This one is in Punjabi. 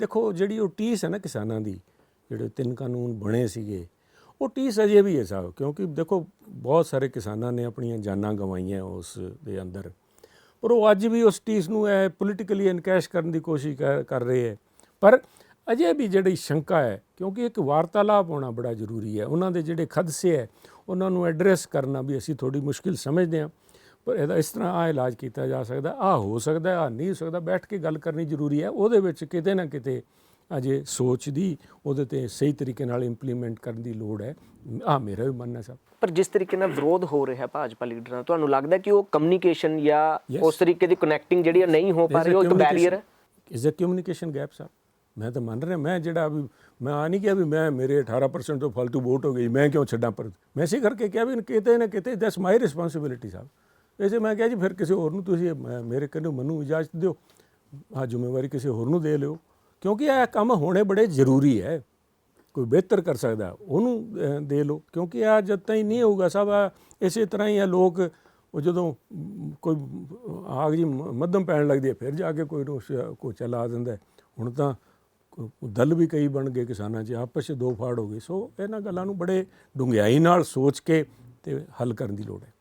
ਦੇਖੋ, ਜਿਹੜੀ ਉਹ ਟੀਸ ਹੈ ਨਾ ਕਿਸਾਨਾਂ ਦੀ, ਜਿਹੜੇ ਤਿੰਨ ਕਾਨੂੰਨ ਬਣੇ ਸੀਗੇ, ਉਹ ਟੀਸ ਅਜੇ ਵੀ ਹੈ ਸਾਹਿਬ ਕਿਉਂਕਿ ਦੇਖੋ, ਬਹੁਤ ਸਾਰੇ ਕਿਸਾਨਾਂ ਨੇ ਆਪਣੀਆਂ ਜਾਨਾਂ ਗਵਾਈਆਂ ਉਸ ਦੇ ਅੰਦਰ। ਪਰ ਉਹ ਅੱਜ ਵੀ ਉਸ ਟੀਸ ਨੂੰ ਇਹ ਪੋਲੀਟੀਕਲੀ ਇਨਕੈਸ਼ ਕਰਨ ਦੀ ਕੋਸ਼ਿਸ਼ ਕਰ ਕਰ ਰਹੇ ਹੈ। ਪਰ ਅਜੇ ਵੀ ਜਿਹੜੀ ਸ਼ੰਕਾ ਹੈ, ਕਿਉਂਕਿ ਇੱਕ ਵਾਰਤਾਲਾਪ ਹੋਣਾ ਬੜਾ ਜ਼ਰੂਰੀ ਹੈ, ਉਹਨਾਂ ਦੇ ਜਿਹੜੇ ਖਦਸੇ ਹੈ, ਉਹਨਾਂ ਨੂੰ ਐਡਰੈਸ ਕਰਨਾ ਵੀ ਅਸੀਂ ਥੋੜੀ ਮੁਸ਼ਕਿਲ ਸਮਝਦੇ ਹਾਂ। ਪਰ ਇਹਦਾ ਇਸ ਤਰ੍ਹਾਂ ਆ ਇਲਾਜ ਕੀਤਾ ਜਾ ਸਕਦਾ ਆ ਹੋ ਸਕਦਾ ਆ ਨਹੀਂ ਹੋ ਸਕਦਾ ਬੈਠ ਕੇ ਗੱਲ ਕਰਨੀ ਜ਼ਰੂਰੀ ਹੈ। ਉਹਦੇ ਵਿੱਚ ਕਿਤੇ ਨਾ ਕਿਤੇ ਅਜੇ ਸੋਚ ਦੀ ਉਹਦੇ ਤੇ ਸਹੀ ਤਰੀਕੇ ਨਾਲ ਇੰਪਲੀਮੈਂਟ ਕਰਨ ਦੀ ਲੋੜ ਹੈ। ਆ ਮੇਰਾ ਵੀ ਮੰਨਣਾ ਸਾਹਿਬ ਪਰ ਜਿਸ ਤਰੀਕੇ ਨਾਲ ਵਿਰੋਧ ਹੋ ਰਿਹਾ ਭਾਜਪਾ ਲੀਡਰਾਂ ਤੁਹਾਨੂੰ ਲੱਗਦਾ ਕਿ ਉਹ ਕਮਿਊਨੀਕੇਸ਼ਨ ਜਾਂ. ਉਸ ਤਰੀਕੇ ਦੀ ਕਨੈਕਟਿੰਗ ਜਿਹੜੀ ਨਹੀਂ ਹੋ ਪਾ ਰਹੀ ਉਹ ਇੱਕ ਬੈਰੀਅਰ ਹੈ? ਇਜ਼ ਅ ਕਮਿਊਨੀਕੇਸ਼ਨ ਗੈਪ ਸਾਹਿਬ ਮੈਂ ਤਾਂ ਮੰਨ ਰਿਹਾ ਮੈਂ ਜਿਹੜਾ ਵੀ ਮੈਂ ਆ ਨਹੀਂ ਕਿਹਾ ਵੀ ਮੈਂ ਮੇਰੇ 18% ਤੋਂ ਫालतू ਵੋਟ ਹੋ ਗਈ ਮੈਂ ਕਿਉਂ ਛੱਡਾਂ ਪਰ ਮੈਂ ਇਸੇ ਕਰਕੇ ਕਿਹਾ ਵੀ ਕਿਤੇ ਨਾ ਕਿਤੇ ਦੈਟਸ ਮਾਈ ਰਿਸਪੌਂਸਿਬਿਲਿਟੀ ਸਾਹਿਬ ਵੈਸੇ ਮੈਂ ਕਿਹਾ ਜੀ ਫਿਰ ਕਿਸੇ ਹੋਰ ਨੂੰ ਤੁਸੀਂ ਮੈਂ- ਮੇਰੇ ਕੰਨੋਂ ਮੈਨੂੰ ਇਜਾਜ਼ਤ ਦਿਓ। ਆ ਜ਼ਿੰਮੇਵਾਰੀ ਕਿਸੇ ਹੋਰ ਨੂੰ ਦੇ ਲਿਓ। ਕਿਉਂਕਿ ਇਹ ਕੰਮ ਹੋਣੇ ਬੜੇ ਜ਼ਰੂਰੀ ਹੈ। ਕੋਈ ਬਿਹਤਰ ਕਰ ਸਕਦਾ ਉਹਨੂੰ ਅਹ, ਦੇ ਲਓ। ਕਿਉਂਕਿ ਆ ਜਦ ਤਾਈਂ ਨਹੀਂ ਹੋਊਗਾ ਸਭ ਆ ਇਸੇ ਤਰ੍ਹਾਂ ਹੀ ਆ ਲੋਕ ਉਹ ਜਦੋਂ ਮ, ਕੋਈ ਆਗ ਜੀ ਮ- ਮੱਧਮ ਪੈਣ ਲੱਗਦੀ ਹੈ ਫਿਰ ਜਾ ਕੇ ਕੋਈ ਨੂੰ ਕੋਚਾ ਲਾ ਦਿੰਦਾ ਹੈ। ਹੁਣ ਤਾਂ ਕੋ- ਦਲ ਵੀ ਕਈ ਬਣ ਗਏ ਕਿਸਾਨਾਂ 'ਚ ਆਪਸ 'ਚ ਦੋ ਫਾੜ ਹੋ ਗਏ। ਸੋ ਇਹਨਾਂ ਗੱਲਾਂ ਨੂੰ ਬੜੇ ਡੂੰਘਾਈ ਨਾਲ ਸੋਚ ਕੇ ਤੇ ਹੱਲ ਕਰਨ ਦੀ ਲੋੜ ਹੈ।